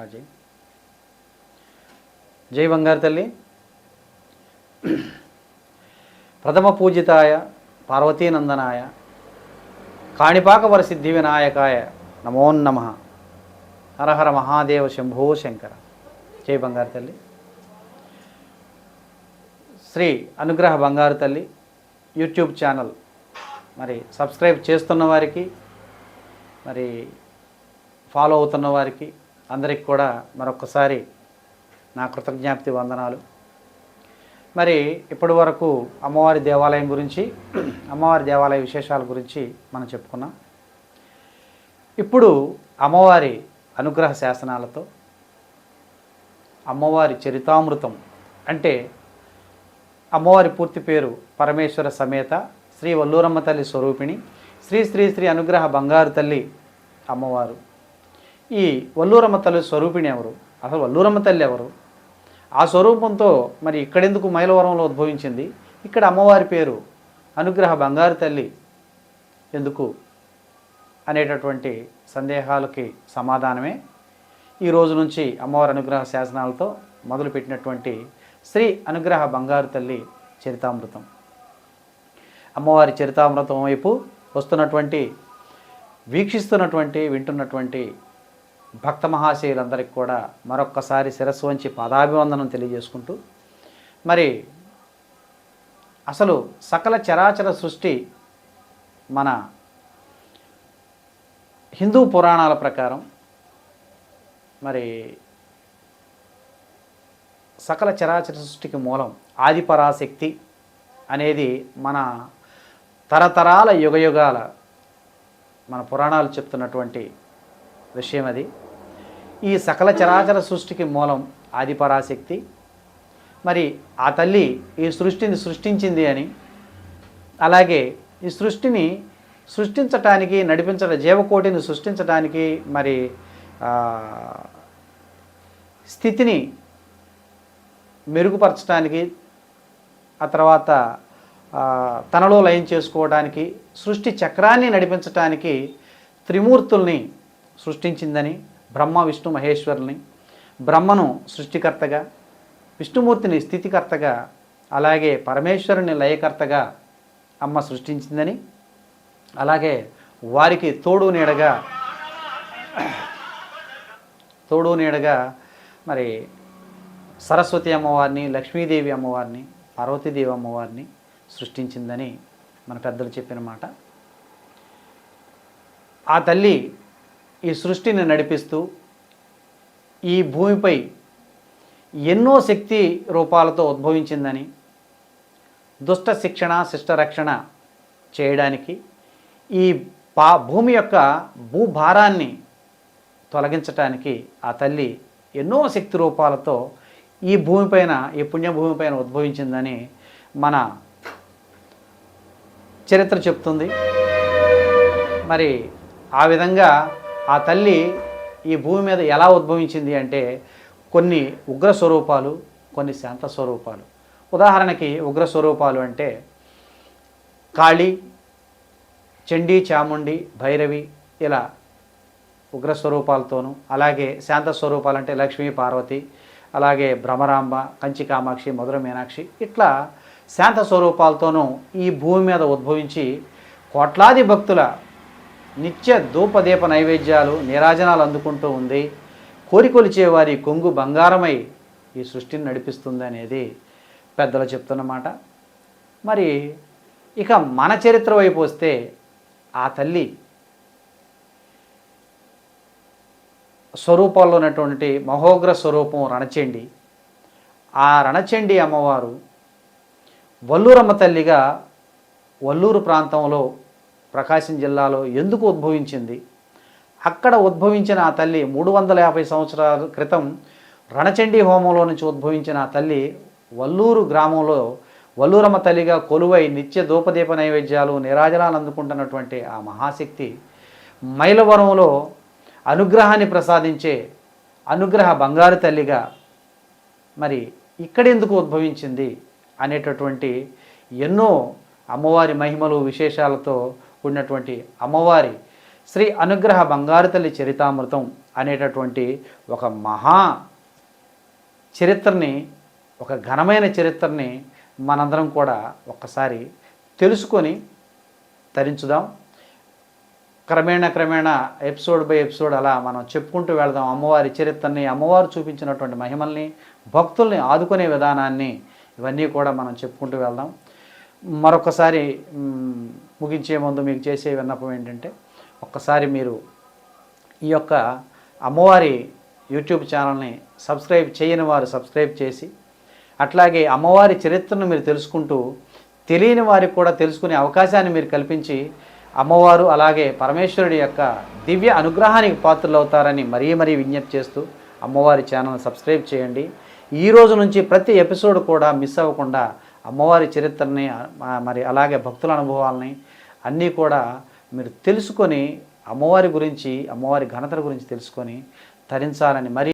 Start చేయి జై బంగారు తల్లి. ప్రథమ పూజితాయ పార్వతీనందనాయ కాణిపాక వరసిద్ధి వినాయకాయ నమో హరహర మహాదేవ శంభో శంకర. జై బంగారు తల్లి. శ్రీ అనుగ్రహ బంగారు తల్లి యూట్యూబ్ ఛానల్. మరి సబ్స్క్రైబ్ చేస్తున్న వారికి మరి ఫాలో అవుతున్న వారికి అందరికి కూడా మరొకసారి నా కృతజ్ఞాప్తి వందనాలు. మరి ఇప్పటి వరకు అమ్మవారి దేవాలయం గురించి అమ్మవారి దేవాలయ విశేషాల గురించి మనం చెప్పుకున్నాం. ఇప్పుడు అమ్మవారి అనుగ్రహ శాసనాలతో అమ్మవారి చరితామృతం అంటే అమ్మవారి పూర్తి పేరు పరమేశ్వర సమేత శ్రీ వల్లూరమ్మ తల్లి స్వరూపిణి శ్రీ శ్రీ శ్రీ అనుగ్రహ బంగారు తల్లి అమ్మవారు. ఈ వల్లూరమ్మ తల్లి స్వరూపిణి ఎవరు? అసలు వల్లూరమ్మ తల్లి ఎవరు? ఆ స్వరూపంతో మరి ఇక్కడెందుకు మైలవరంలో ఉద్భవించింది? ఇక్కడ అమ్మవారి పేరు అనుగ్రహ బంగారు తల్లి ఎందుకు అనేటటువంటి సందేహాలకి సమాధానమే. ఈ రోజు నుంచి అమ్మవారి అనుగ్రహ శాసనాలతో మొదలుపెట్టినటువంటి శ్రీ అనుగ్రహ బంగారు తల్లి చరితామృతం. అమ్మవారి చరితామృతం వైపు వస్తున్నటువంటి వీక్షిస్తున్నటువంటి వింటున్నటువంటి భక్త మహాశయులందరికీ కూడా మరొక్కసారి శిరస్సు వంచి పాదాభివందనం తెలియజేసుకుంటూ మరి అసలు సకల చరాచర సృష్టి మన హిందూ పురాణాల ప్రకారం మరి సకల చరాచర సృష్టికి మూలం ఆదిపరాశక్తి అనేది మన తరతరాల యుగయుగాల మన పురాణాలు చెప్తున్నటువంటి విషయం అది. ఈ సకల చరాచర సృష్టికి మూలం ఆదిపరాశక్తి మరి ఆ తల్లి ఈ సృష్టిని సృష్టించింది అని అలాగే ఈ సృష్టిని సృష్టించటానికి నడిపించడం జీవకోటిని సృష్టించడానికి మరి స్థితిని మెరుగుపరచడానికి ఆ తర్వాత తనలో లయం చేసుకోవడానికి సృష్టి చక్రాన్ని నడిపించటానికి త్రిమూర్తుల్ని సృష్టించిందని బ్రహ్మ విష్ణు మహేశ్వరుని బ్రహ్మను సృష్టికర్తగా విష్ణుమూర్తిని స్థితికర్తగా అలాగే పరమేశ్వరుని లయకర్తగా అమ్మ సృష్టించిందని అలాగే వారికి తోడు నీడగా తోడు నీడగా మరి సరస్వతి అమ్మవారిని లక్ష్మీదేవి అమ్మవారిని పార్వతీదేవి అమ్మవారిని సృష్టించిందని మన పెద్దలు చెప్పిన మాట. ఆ తల్లి ఈ సృష్టిని నడిపిస్తూ ఈ భూమిపై ఎన్నో శక్తి రూపాలతో ఉద్భవించిందని దుష్ట శిక్షణ శిష్ట రక్షణ చేయడానికి ఈ పా భూమి యొక్క భూభారాన్ని తొలగించటానికి ఆ తల్లి ఎన్నో శక్తి రూపాలతో ఈ భూమిపైన ఈ పుణ్యభూమిపైన ఉద్భవించిందని మన చరిత్ర చెప్తుంది. మరి ఆ విధంగా ఆ తల్లి ఈ భూమి మీద ఎలా ఉద్భవించింది అంటే కొన్ని ఉగ్ర స్వరూపాలు కొన్ని శాంత స్వరూపాలు. ఉదాహరణకి ఉగ్ర స్వరూపాలు అంటే కాళీ చండీ చాముండి భైరవి ఇలా ఉగ్ర స్వరూపాలతోనూ అలాగే శాంత స్వరూపాలు అంటే లక్ష్మీ పార్వతి అలాగే భ్రమరాంబ కంచి కామాక్షి మధుర మీనాక్షి ఇట్లా శాంత స్వరూపాలతోనూ ఈ భూమి మీద ఉద్భవించి కోట్లాది భక్తుల నిత్య ధూపదీప నైవేద్యాలు నీరాజనాలు అందుకుంటూ ఉంది. కోరికొలిచే వారి కొంగు బంగారమై ఈ సృష్టిని నడిపిస్తుంది అనేది పెద్దలు చెప్తున్నమాట. మరి ఇక మన చరిత్ర వైపు వస్తే ఆ తల్లి స్వరూపాల్లో ఉన్నటువంటి మహోగ్ర స్వరూపం రణచండి. ఆ రణచండి అమ్మవారు వల్లూరమ్మ తల్లిగా వల్లూరు ప్రాంతంలో ప్రకాశం జిల్లాలో ఎందుకు ఉద్భవించింది? అక్కడ ఉద్భవించిన ఆ తల్లి మూడు వందల యాభై సంవత్సరాల క్రితం రణచండీ హోమంలో నుంచి ఉద్భవించిన ఆ తల్లి వల్లూరు గ్రామంలో వల్లూరమ్మ తల్లిగా కొలువై నిత్య ధూపదీప నైవేద్యాలు నిరాజనాలు అందుకుంటున్నటువంటి ఆ మహాశక్తి మైలవరంలో అనుగ్రహాన్ని ప్రసాదించే అనుగ్రహ బంగారు తల్లిగా మరి ఇక్కడెందుకు ఉద్భవించింది అనేటటువంటి ఎన్నో అమ్మవారి మహిమలు విశేషాలతో ఉన్నటువంటి అమ్మవారి శ్రీ అనుగ్రహ బంగారు తల్లి చరితామృతం అనేటటువంటి ఒక మహా చరిత్రని ఒక ఘనమైన చరిత్రని మనందరం కూడా ఒక్కసారి తెలుసుకొని తరించుదాం. క్రమేణ క్రమేణ ఎపిసోడ్ బై ఎపిసోడ్ అలా మనం చెప్పుకుంటూ వెళదాం. అమ్మవారి చరిత్రని అమ్మవారు చూపించినటువంటి మహిమల్ని భక్తుల్ని ఆదుకునే విధానాన్ని ఇవన్నీ కూడా మనం చెప్పుకుంటూ వెళ్దాం. మరొకసారి ముగించే ముందు మీకు చేసే విన్నపం ఏంటంటే ఒక్కసారి మీరు ఈ యొక్క అమ్మవారి యూట్యూబ్ ఛానల్ని సబ్స్క్రైబ్ చేయని వారు సబ్స్క్రైబ్ చేసి అట్లాగే అమ్మవారి చరిత్రను మీరు తెలుసుకుంటూ తెలియని వారికి కూడా తెలుసుకునే అవకాశాన్ని మీరు కల్పించి అమ్మవారు అలాగే పరమేశ్వరుడి యొక్క దివ్య అనుగ్రహానికి పాత్రలు అవుతారని మరీ మరీ విజ్ఞప్తి చేస్తూ అమ్మవారి ఛానల్ సబ్స్క్రైబ్ చేయండి. ఈ రోజు నుంచి ప్రతి ఎపిసోడ్ కూడా మిస్ అవ్వకుండా అమ్మవారి చరిత్రని మరి అలాగే భక్తుల అనుభవాలని అన్నీ కూడా మీరు తెలుసుకొని అమ్మవారి గురించి అమ్మవారి ఘనతల గురించి తెలుసుకొని తరించాలని మరి